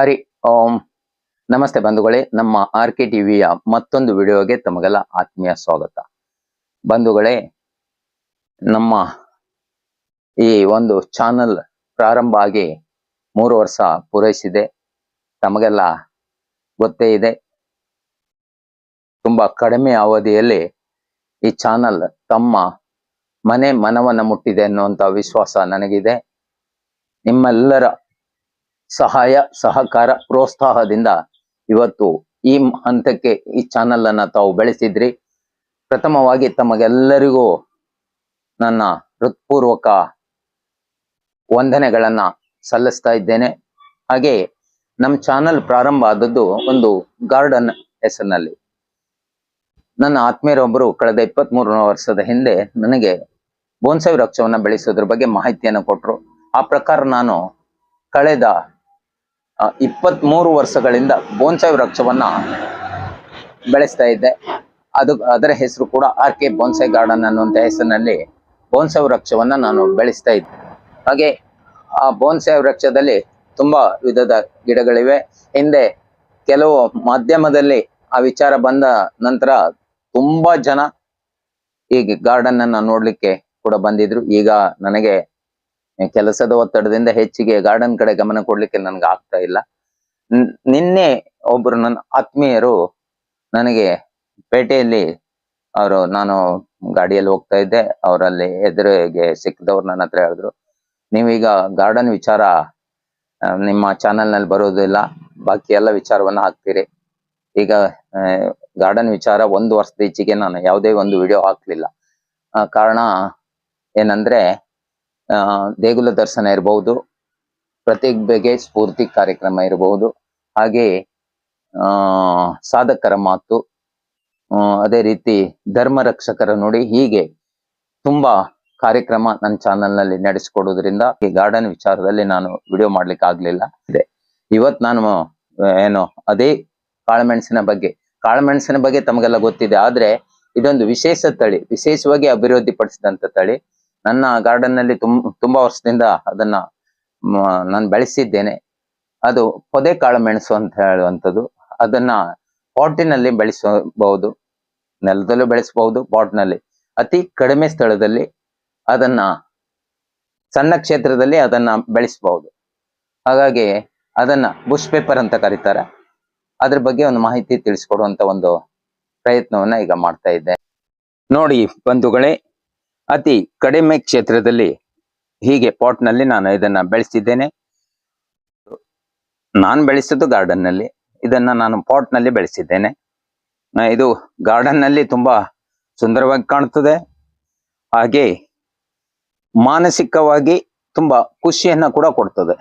ಹರಿ, ಓಂ. ನಮಸ್ತೆ ಬಂಧುಗಳೇ, ನಮ್ಮ ಆರ್ ಕೆ ಟಿವಿಯ ಮತ್ತೊಂದು ವಿಡಿಯೋಗೆ ತಮಗೆಲ್ಲ ಆತ್ಮೀಯ ಸ್ವಾಗತ. ಬಂಧುಗಳೇ, ನಮ್ಮ ಈ ಒಂದು ಚಾನಲ್ ಪ್ರಾರಂಭ ಆಗಿ ಮೂರು ವರ್ಷ ಪೂರೈಸಿದೆ. ತಮಗೆಲ್ಲ ಗೊತ್ತೇ ಇದೆ. ತುಂಬಾ ಕಡಿಮೆ ಅವಧಿಯಲ್ಲಿ ಈ ಚಾನಲ್ ತಮ್ಮ ಮನೆ ಮನವನ್ನ ಮುಟ್ಟಿದೆ ಅನ್ನುವಂತ ವಿಶ್ವಾಸ ನನಗಿದೆ. ನಿಮ್ಮೆಲ್ಲರ ಸಹಾಯ, ಸಹಕಾರ, ಪ್ರೋತ್ಸಾಹದಿಂದ ಇವತ್ತು ಈ ಹಂತಕ್ಕೆ ಈ ಚಾನೆಲ್ ಅನ್ನ ತಾವು ಬೆಳೆಸಿದ್ರಿ. ಪ್ರಥಮವಾಗಿ ತಮಗೆಲ್ಲರಿಗೂ ನನ್ನ ಹೃತ್ಪೂರ್ವಕ ವಂದನೆಗಳನ್ನ ಸಲ್ಲಿಸ್ತಾ ಇದ್ದೇನೆ. ಹಾಗೆ ನಮ್ಮ ಚಾನೆಲ್ ಪ್ರಾರಂಭ ಆದದ್ದು ಒಂದು ಗಾರ್ಡನ್ ಹೆಸರಿನಲ್ಲಿ. ನನ್ನ ಆತ್ಮೀಯರೊಬ್ಬರು ಕಳೆದ ಇಪ್ಪತ್ತ್ ವರ್ಷದ ಹಿಂದೆ ನನಗೆ ಬೋನ್ಸೈ ವೃಕ್ಷವನ್ನು ಬೆಳೆಸೋದ್ರ ಬಗ್ಗೆ ಮಾಹಿತಿಯನ್ನು ಕೊಟ್ಟರು ಆ ಪ್ರಕಾರ ನಾನು ಕಳೆದ ಇಪ್ಪತ್ತ್ ಮೂರು ವರ್ಷಗಳಿಂದ ಬೋನ್ಸಾಯಿ ವೃಕ್ಷವನ್ನು ಬೆಳೆಸ್ತಾ ಇದ್ದೆ. ಅದು, ಅದರ ಹೆಸರು ಕೂಡ ಆರ್ ಕೆ ಬೋನ್ಸೈ ಗಾರ್ಡನ್ ಅನ್ನುವಂಥ ಹೆಸರಿನಲ್ಲಿ ಬೋನ್ಸಾಯಿ ವೃಕ್ಷವನ್ನು ನಾನು ಬೆಳೆಸ್ತಾ ಇದ್ದೆ. ಹಾಗೆ ಆ ಬೋನ್ಸಾಯಿ ವೃಕ್ಷದಲ್ಲಿ ತುಂಬಾ ವಿಧದ ಗಿಡಗಳಿವೆ. ಹಿಂದೆ ಕೆಲವು ಮಾಧ್ಯಮದಲ್ಲಿ ಆ ವಿಚಾರ ಬಂದ ನಂತರ ತುಂಬ ಜನ ಈ ಗಾರ್ಡನ್ ಅನ್ನ ನೋಡ್ಲಿಕ್ಕೆ ಕೂಡ ಬಂದಿದ್ರು. ಈಗ ನನಗೆ ಕೆಲಸದ ಒತ್ತಡದಿಂದ ಹೆಚ್ಚಿಗೆ ಗಾರ್ಡನ್ ಕಡೆ ಗಮನ ಕೊಡ್ಲಿಕ್ಕೆ ನನ್ಗೆ ಆಗ್ತಾ ಇಲ್ಲ. ನಿನ್ನೆ ಒಬ್ರು ನನ್ನ ಆತ್ಮೀಯರು ನನಗೆ ಪೇಟೆಯಲ್ಲಿ ಅವರು, ನಾನು ಗಾಡಿಯಲ್ಲಿ ಹೋಗ್ತಾ ಇದ್ದೆ. ಅವರಲ್ಲಿ ಎದುರಿಗೆ ಸಿಕ್ಕಿದವ್ರು ನನ್ನ ಹತ್ರ ಹೇಳಿದ್ರು, ನೀವೀಗ ಗಾರ್ಡನ್ ವಿಚಾರ ನಿಮ್ಮ ಚಾನೆಲ್ನಲ್ಲಿ ಬರೋದಿಲ್ಲ ಬಾಕಿ ಎಲ್ಲ ವಿಚಾರವನ್ನ ಹಾಕ್ತೀರಿ. ಈಗ ಗಾರ್ಡನ್ ವಿಚಾರ ಒಂದು ವರ್ಷದ ಈಚೆಗೆ ನಾನು ಯಾವುದೇ ಒಂದು ವಿಡಿಯೋ ಹಾಕ್ಲಿಲ್ಲ. ಕಾರಣ ಏನಂದ್ರೆ ದೇಗುಲ ದರ್ಶನ ಇರಬಹುದು ಪ್ರತಿಭೆಗೆ ಸ್ಫೂರ್ತಿ ಕಾರ್ಯಕ್ರಮ ಇರಬಹುದು ಹಾಗೆ ಆ ಸಾಧಕರ ಮಾತು ಅದೇ ರೀತಿ ಧರ್ಮ ರಕ್ಷಕರ ನೋಡಿ ಹೀಗೆ ತುಂಬಾ ಕಾರ್ಯಕ್ರಮ ನನ್ನ ಚಾನೆಲ್ನಲ್ಲಿ ನಡೆಸಿಕೊಡೋದ್ರಿಂದ ಈ ಗಾರ್ಡನ್ ವಿಚಾರದಲ್ಲಿ ನಾನು ವಿಡಿಯೋ ಮಾಡ್ಲಿಕ್ಕೆ ಆಗ್ಲಿಲ್ಲ. ಇದೆ ಇವತ್ ನಾನು ಏನು ಅದೇ ಕಾಳುಮೆಣಸಿನ ಬಗ್ಗೆ ಕಾಳುಮೆಣಸಿನ ಬಗ್ಗೆ ತಮಗೆಲ್ಲ ಗೊತ್ತಿದೆ ಆದ್ರೆ ಇದೊಂದು ವಿಶೇಷ ತಳಿ ವಿಶೇಷವಾಗಿ ಅಭಿವೃದ್ಧಿ ಪಡಿಸಿದಂತ ತಳಿ. ನನ್ನ ಗಾರ್ಡನ್ನಲ್ಲಿ ತುಂ, ತುಂಬಾ ವರ್ಷದಿಂದ ಅದನ್ನ ನಾನು ಬೆಳೆಸಿದ್ದೇನೆ. ಅದು ಪೊದೆ ಕಾಳು ಮೆಣಸು ಅಂತ ಹೇಳುವಂಥದ್ದು. ಅದನ್ನ ಪಾಟಿನಲ್ಲಿ ಬೆಳೆಸಬಹುದು. ನೆಲದಲ್ಲೂ ಬೆಳೆಸಬಹುದು ಪಾಟ್ನಲ್ಲಿ. ಅತಿ ಕಡಿಮೆ ಸ್ಥಳದಲ್ಲಿ ಅದನ್ನ, ಸಣ್ಣ ಕ್ಷೇತ್ರದಲ್ಲಿ ಅದನ್ನ ಬೆಳೆಸಬಹುದು. ಹಾಗಾಗಿ ಅದನ್ನ ಬುಷ್ ಪೇಪರ್ ಅಂತ ಕರೀತಾರೆ. ಅದ್ರ ಬಗ್ಗೆ ಒಂದು ಮಾಹಿತಿ ತಿಳಿಸ್ಕೊಡುವಂತ ಒಂದು ಪ್ರಯತ್ನವನ್ನ ಈಗ ಮಾಡ್ತಾ ಇದ್ದೆ ನೋಡಿ ಬಂಧುಗಳೇ ಅತಿ ಕಡಿಮೆ ಕ್ಷೇತ್ರದಲ್ಲಿ ಹೀಗೆ ಪಾಟ್ನಲ್ಲಿ ನಾನು ಇದನ್ನ ಬೆಳೆಸಿದ್ದೇನೆ ನಾನು ಬೆಳೆಸಿದ್ದು ಗಾರ್ಡನ್ನಲ್ಲಿ ಇದನ್ನ ನಾನು ಪಾಟ್ನಲ್ಲಿ ಬೆಳೆಸಿದ್ದೇನೆ. ಇದು ಗಾರ್ಡನ್ನಲ್ಲಿ ತುಂಬಾ ಸುಂದರವಾಗಿ ಕಾಣುತ್ತದೆ. ಹಾಗೆ ಮಾನಸಿಕವಾಗಿ ತುಂಬಾ ಖುಷಿಯನ್ನ ಕೂಡ ಕೊಡ್ತದೆ.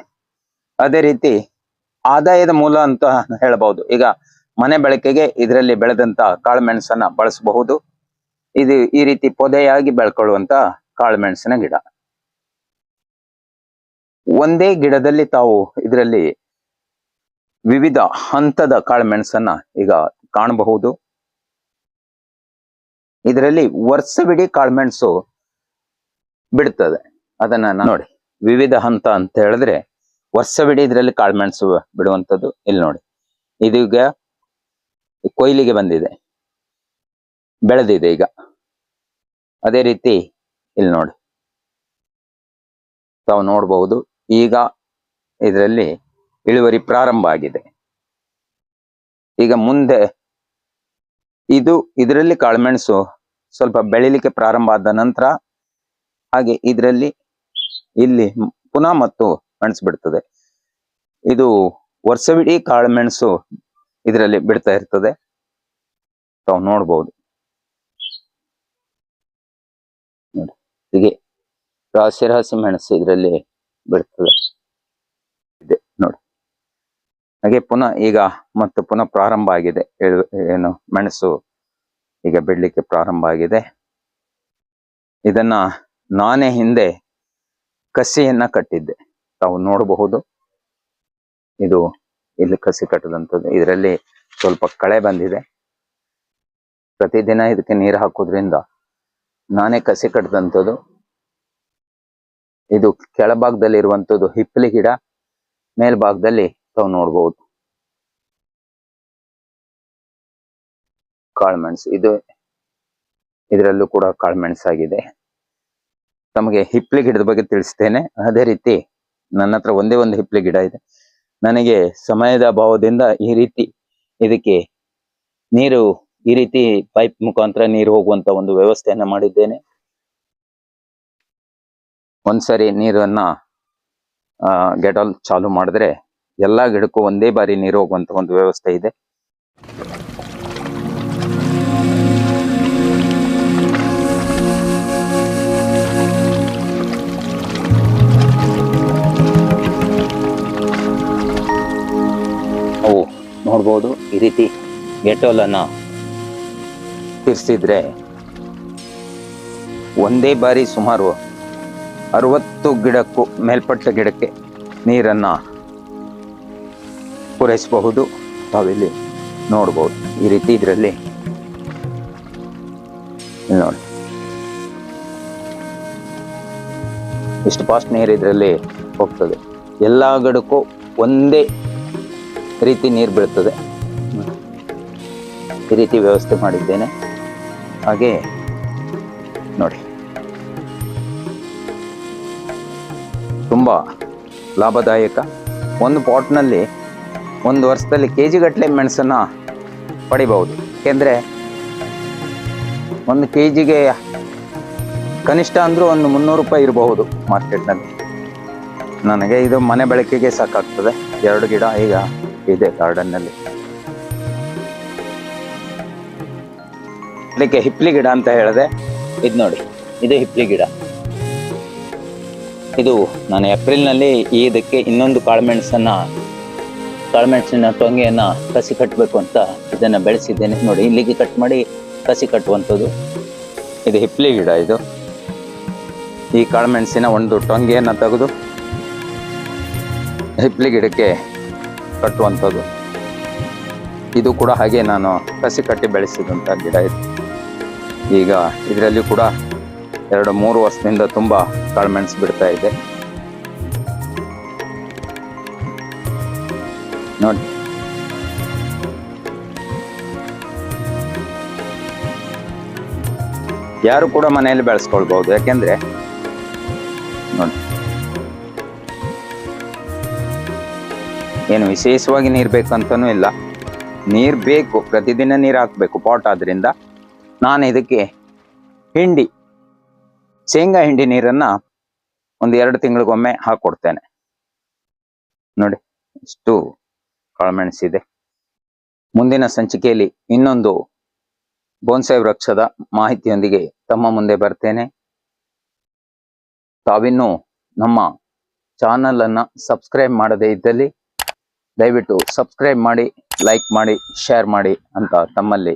ಅದೇ ರೀತಿ ಆದಾಯದ ಮೂಲ ಅಂತ ಹೇಳಬಹುದು. ಈಗ ಮನೆ ಬಳಕೆಗೆ ಇದರಲ್ಲಿ ಬೆಳೆದಂತ ಕಾಳುಮೆಣಸನ್ನ ಬಳಸಬಹುದು. ಇದು ಈ ರೀತಿ ಪೊದೆಯಾಗಿ ಬೆಳ್ಕೊಳ್ಳುವಂತ ಕಾಳುಮೆಣಸಿನ ಗಿಡ. ಒಂದೇ ಗಿಡದಲ್ಲಿ ತಾವು ಇದರಲ್ಲಿ ವಿವಿಧ ಹಂತದ ಕಾಳುಮೆಣಸನ್ನ ಈಗ ಕಾಣಬಹುದು. ಇದರಲ್ಲಿ ವರ್ಷವಿಡೀ ಕಾಳುಮೆಣಸು ಬಿಡ್ತದೆ. ಅದನ್ನ ನೋಡಿ, ವಿವಿಧ ಹಂತ ಅಂತ ಹೇಳಿದ್ರೆ ವರ್ಷವಿಡೀ ಇದರಲ್ಲಿ ಕಾಳುಮೆಣಸು ಬಿಡುವಂತದ್ದು ಇಲ್ಲಿ ನೋಡಿ. ಇದೀಗ ಕೊಯ್ಲಿಗೆ ಬಂದಿದೆ. ಬೆಳೆದಿದೆ ಈಗ. ಅದೇ ರೀತಿ ಇಲ್ಲಿ ನೋಡಿ. ತಾವು ನೋಡಬಹುದು, ಈಗ ಇದರಲ್ಲಿ ಇಳುವರಿ ಪ್ರಾರಂಭ ಆಗಿದೆ. ಈಗ ಮುಂದೆ ಇದು ಇದರಲ್ಲಿ ಕಾಳುಮೆಣಸು ಸ್ವಲ್ಪ ಬೆಳಿಲಿಕ್ಕೆ ಪ್ರಾರಂಭ ಆದ ನಂತರ, ಹಾಗೆ ಇದರಲ್ಲಿ ಇಲ್ಲಿ ಪುನಃ ಮತ್ತು ಮೆಣಸು ಬಿಡ್ತದೆ. ಇದು ವರ್ಷವಿಡೀ ಕಾಳುಮೆಣಸು ಇದರಲ್ಲಿ ಬಿಡ್ತಾ ಇರ್ತದೆ. ತಾವು ನೋಡ್ಬೋದು ಹೀಗೆ ರಾಸಿ ರಾಶಿ ಮೆಣಸು ಇದರಲ್ಲಿ ಬಿಡ್ತದೆ. ಇದೆ ನೋಡಿ. ಹಾಗೆ ಪುನಃ ಈಗ ಮತ್ತು ಪುನಃ ಪ್ರಾರಂಭ ಆಗಿದೆ. ಏನು ಮೆಣಸು ಈಗ ಬಿಡ್ಲಿಕ್ಕೆ ಪ್ರಾರಂಭ ಆಗಿದೆ. ಇದನ್ನ ನಾನೇ ಹಿಂದೆ ಕಸಿಯನ್ನ ಕಟ್ಟಿದ್ದೆ. ತಾವು ನೋಡಬಹುದು. ಇದು ಇಲ್ಲಿ ಕಸಿ ಕಟ್ಟದಂಥದ್ದು. ಇದರಲ್ಲಿ ಸ್ವಲ್ಪ ಕಳೆ ಬಂದಿದೆ. ಪ್ರತಿದಿನ ಇದಕ್ಕೆ ನೀರು ಹಾಕೋದ್ರಿಂದ ನಾನೇ ಕಸಿ ಕಟ್ಟದಂಥದ್ದು ಇದು ಕೆಳಭಾಗದಲ್ಲಿ ಇರುವಂಥದ್ದು ಹಿಪ್ಪಲಿ ಗಿಡ, ಮೇಲ್ಭಾಗದಲ್ಲಿ ತಾವು ನೋಡ್ಬೋದು. ಕಾಳುಮೆಣಸು. ಇದು ಇದರಲ್ಲೂ ಕೂಡ ಕಾಳುಮೆಣಸು ಆಗಿದೆ. ತಮಗೆ ಹಿಪ್ಲಿ ಗಿಡದ ಬಗ್ಗೆ ತಿಳಿಸ್ತೇನೆ. ಅದೇ ರೀತಿ ನನ್ನ ಹತ್ರ ಒಂದೇ ಒಂದು ಹಿಪ್ಲಿ ಗಿಡ ಇದೆ. ನನಗೆ ಸಮಯದ ಅಭಾವದಿಂದ ಈ ರೀತಿ ಇದಕ್ಕೆ ನೀರು ಈ ರೀತಿ ಪೈಪ್ ಮುಖಾಂತರ ನೀರು ಹೋಗುವಂತ ಒಂದು ವ್ಯವಸ್ಥೆಯನ್ನ ಮಾಡಿದ್ದೇನೆ. ಒಂದ್ಸರಿ ನೀರನ್ನ ಗೆಡಲ್ ಚಾಲು ಮಾಡಿದ್ರೆ ಎಲ್ಲಾ ಗಿಡಕ್ಕೂ ಒಂದೇ ಬಾರಿ ನೀರು ಹೋಗುವಂತ ಒಂದು ವ್ಯವಸ್ಥೆ ಇದೆ. ಅವು ನೋಡ್ಬೋದು ಈ ರೀತಿ ಗೆಟೋಲನ್ನ ತಿರ್ಸಿದ್ರೆ ಒಂದೇ ಬಾರಿ ಸುಮಾರು ಅರವತ್ತು ಗಿಡಕ್ಕೂ ಮೇಲ್ಪಟ್ಟ ಗಿಡಕ್ಕೆ ನೀರನ್ನು ಪೂರೈಸಬಹುದು. ತಾವಿಲ್ಲಿ ನೋಡ್ಬೋದು. ಈ ರೀತಿ ಇದರಲ್ಲಿ ನೋಡಿ. ಇಷ್ಟು ಫಾಸ್ಟ್ ನೀರು ಇದರಲ್ಲಿ ಹೋಗ್ತದೆ. ಎಲ್ಲ ಗಿಡಕ್ಕೂ ಒಂದೇ ರೀತಿ ನೀರು ಬೀಳ್ತದೆ. ಈ ರೀತಿ ವ್ಯವಸ್ಥೆ ಮಾಡಿದ್ದೇನೆ. ಹಾಗೆ ನೋಡಿ. ತುಂಬ ಲಾಭದಾಯಕ. ಒಂದು ಪಾಟ್ನಲ್ಲಿ ಒಂದು ವರ್ಷದಲ್ಲಿ ಕೆ ಜಿಗಟ್ಟಲೆ ಗಟ್ಟಲೆ ಮೆಣಸನ್ನ ಪಡಿಬಹುದು. ಏಕೆಂದರೆ ಒಂದು ಕೆ ಜಿಗೆ ಕನಿಷ್ಠ ಅಂದರೂ ಒಂದು ಮುನ್ನೂರು ರೂಪಾಯಿ ಇರಬಹುದು ಮಾರ್ಕೆಟ್ನಲ್ಲಿ. ನನಗೆ ಇದು ಮನೆ ಬಳಕೆಗೆ ಸಾಕಾಗ್ತದೆ. ಎರಡು ಗಿಡ ಈಗ ಇದೆ ಗಾರ್ಡನ್ನಲ್ಲಿ. ಇದಕ್ಕೆ ಹಿಪ್ಲಿ ಗಿಡ ಅಂತ ಹೇಳಿದೆ. ಇದು ನೋಡಿ, ಇದು ಹಿಪ್ಲಿ ಗಿಡ. ಇದು ನಾನು ಏಪ್ರಿಲ್ನಲ್ಲಿ ಈ ಇದಕ್ಕೆ ಇನ್ನೊಂದು ಕಾಳುಮೆಣಸನ್ನು ಕಾಳುಮೆಣಸಿನ ತೊಂಗೆಯನ್ನು ಕಸಿ ಕಟ್ಟಬೇಕು ಅಂತ ಇದನ್ನು ಬೆಳೆಸಿದ್ದೇನೆ. ನೋಡಿ, ಇಲ್ಲಿಗೆ ಕಟ್ ಮಾಡಿ ಕಸಿ ಕಟ್ಟುವಂಥದ್ದು. ಇದು ಹಿಪ್ಲಿ ಗಿಡ ಇದು. ಈ ಕಾಳುಮೆಣಸಿನ ಒಂದು ಟೊಂಗೆಯನ್ನು ತೆಗೆದು ಹಿಪ್ಲಿ ಗಿಡಕ್ಕೆ ಕಟ್ಟುವಂಥದ್ದು. ಇದು ಕೂಡ ಹಾಗೆ ನಾನು ಕಸಿ ಕಟ್ಟಿ ಬೆಳೆಸಿದಂಥ ಗಿಡ ಇದು. ಈಗ ಇದರಲ್ಲಿ ಕೂಡ ಎರಡು ಮೂರು ವರ್ಷದಿಂದ ತುಂಬಾ ಕಾಳುಮೆಣಸು ಬಿಡ್ತಾ ಇದೆ. ನೋಡಿ. ಯಾರು ಕೂಡ ಮನೆಯಲ್ಲಿ ಬೆಳೆಸ್ಕೊಳ್ಬಹುದು, ಯಾಕೆಂದ್ರೆ ನೋಡಿ. ಏನು ವಿಶೇಷವಾಗಿ ನೀರು ಬೇಕಂತನೂ ಇಲ್ಲ. ನೀರು ಬೇಕು, ಪ್ರತಿದಿನ ನೀರು ಹಾಕ್ಬೇಕು ಪಾಟ್ ಆದ್ರಿಂದ. ನಾನು ಇದಕ್ಕೆ ಹಿಂಡಿ, ಶೇಂಗಾ ಹಿಂಡಿ ನೀರನ್ನ ಒಂದು ಎರಡು ತಿಂಗಳಿಗೊಮ್ಮೆ ಹಾಕೊಡ್ತೇನೆ. ನೋಡಿ, ಇಷ್ಟು ಕಾಳುಮೆಣಸಿದೆ ಮುಂದಿನ ಸಂಚಿಕೆಯಲ್ಲಿ ಇನ್ನೊಂದು ಬೋನ್ಸಾಯಿ ವೃಕ್ಷದ ಮಾಹಿತಿಯೊಂದಿಗೆ ತಮ್ಮ ಮುಂದೆ ಬರ್ತೇನೆ. ತಾವಿನ್ನೂ ನಮ್ಮ ಚಾನಲ್ ಅನ್ನ ಸಬ್ಸ್ಕ್ರೈಬ್ ಮಾಡದೇ ಇದ್ದಲ್ಲಿ ದಯವಿಟ್ಟು ಸಬ್ಸ್ಕ್ರೈಬ್ ಮಾಡಿ, ಲೈಕ್ ಮಾಡಿ, ಶೇರ್ ಮಾಡಿ ಅಂತ ತಮ್ಮಲ್ಲಿ